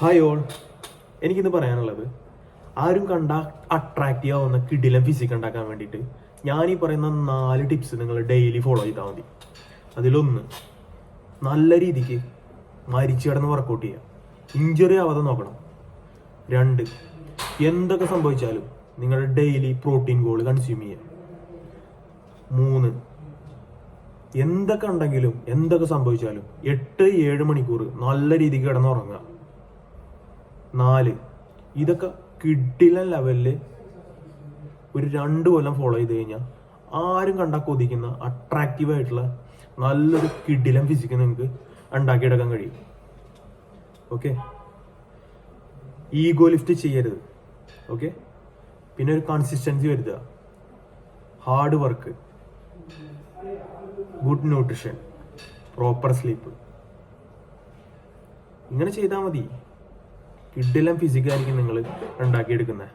Hi all എനിക്കിന്ന് പറയാനുള്ളത് ആരും കണ്ട അട്രാക്റ്റീവ് ആവുന്ന കിടിലം ഫിസിക് ഉണ്ടാക്കാൻ വേണ്ടിയിട്ട് ഞാൻ ഈ പറയുന്ന നാല് ടിപ്സ് നിങ്ങൾ ഡെയിലി ഫോളോ ചെയ്താൽ മതി. അതിലൊന്ന് നല്ല രീതിക്ക് മരിച്ചു കിടന്ന് വർക്കൗട്ട് ചെയ്യുക ഇഞ്ചുറി ആവാതെ നോക്കണം. രണ്ട് എന്തൊക്കെ സംഭവിച്ചാലും നിങ്ങൾ ഡെയിലി പ്രോട്ടീൻ ഗോൾ കൺസ്യൂം ചെയ്യുക മൂന്ന് എന്തൊക്കെ ഉണ്ടെങ്കിലും എന്തൊക്കെ സംഭവിച്ചാലും എട്ട് ഏഴ് മണിക്കൂർ നല്ല രീതിക്ക് കിടന്നുറങ്ങുക നാല്. ഇതൊക്കെ കിട്ടില്ല ലെവലിൽ ഒരു രണ്ട് കൊല്ലം ഫോളോ ചെയ്ത് കഴിഞ്ഞാൽ ആരും കണ്ടാൽ കൊതിക്കുന്ന അട്രാക്റ്റീവ് ആയിട്ടുള്ള നല്ലൊരു കിഡിലം ഫിസിക്ക് നിങ്ങൾക്ക് ഉണ്ടാക്കിയെടുക്കാൻ കഴിയും. ഓക്കെ ഈഗോ ലിഫ്റ്റ് ചെയ്യരുത്. ഓക്കെ പിന്നെ ഒരു കൺസിസ്റ്റൻസി വരുത്തുക. Hard work good nutrition proper sleep ഇങ്ങനെ ചെയ്താൽ മതി. കിഡിലും ഫിസിക്കായിരിക്കും നിങ്ങൾ ഉണ്ടാക്കിയെടുക്കുന്നത്